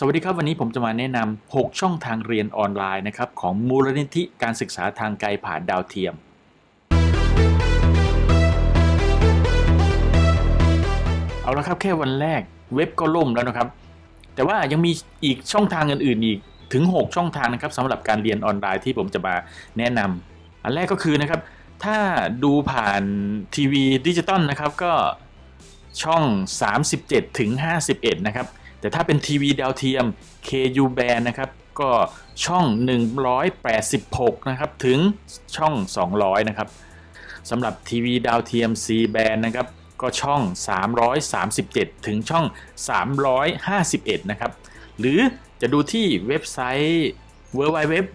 สวัสดีครับ วันนี้ผมจะมาแนะนำ6ช่องทางเรียนออนไลน์นะครับของมูลนิธิการศึกษาทางไกลผ่านดาวเทียม เอาละครับแค่วันแรกเว็บก็ล่มแล้วนะครับ แต่ว่ายังมีอีกช่องทางอื่นๆอีกถึง 6 ช่องทางนะครับสำหรับการเรียนออนไลน์ที่ผมจะมาแนะนำอันแรกก็คือนะครับ ถ้าดูผ่านทีวีดิจิตอลนะครับก็ช่อง 37ถึง51 นะครับ แต่ถ้าเป็นทีวีดาวเทียม KU band นะครับก็ช่อง 186 นะครับ ถึงช่อง 200 นะครับสำหรับทีวีดาวเทียม C band นะครับ ก็ช่อง 337 ถึงช่อง 351 นะครับ หรือจะดูที่เว็บไซต์ www.dltv.ac.th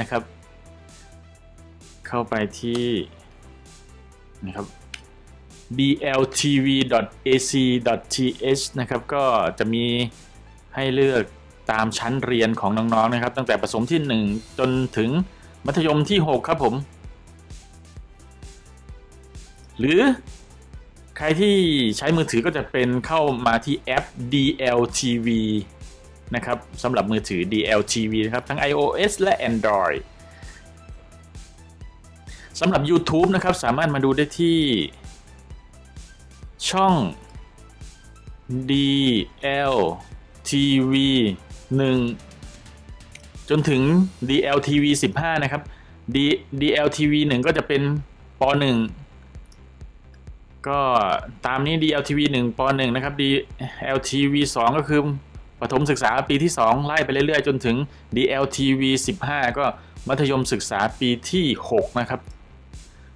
นะครับ เข้าไปที่นะครับ dltv.ac.th นะครับก็จะมีให้เลือกตามชั้นเรียนของน้องๆนะครับ ตั้งแต่ประถมที่ 1 จนถึงมัธยมที่ 6 ครับผม หรือใครที่ใช้มือถือก็จะเป็นเข้ามาที่แอป DLTV นะครับสำหรับมือถือ DLTV นะครับ ทั้ง iOS และ Android สำหรับ YouTube นะครับ สามารถมาดูได้ที่ ช่อง DLTV 1 จนถึง DLTV 15 นะครับ D DLTV 1 ก็จะเป็นป .1 ก็ตามนี้ DLTV 1ป .1 นะครับ DLTV 2 ก็คือประถมศึกษาปีที่ 2 ไล่ไปเรื่อยๆ จนถึง DLTV 15 ก็มัธยมศึกษาปีที่ 6 นะครับ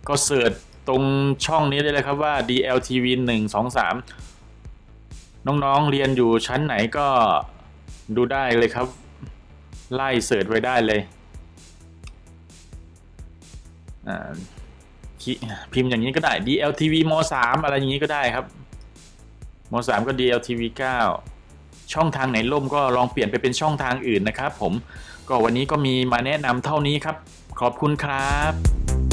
ก็เสิร์ช ตรงช่องนี้ได้เลยครับว่า DLTV 1 2 3 น้องๆเรียนอยู่ชั้นไหนก็ดูได้เลยครับ ไล่เสิร์ชไว้ได้เลยพิมพ์อย่างนี้ก็ได้ DLTV ม3อะไรอย่างนี้ก็ได้ครับม3ก็ DLTV 9 ช่องทางไหนล่มก็ลองเปลี่ยนไปเป็นช่องทางอื่นนะครับผม ก็วันนี้ก็มีมาแนะนำเท่านี้ครับ ขอบคุณครับ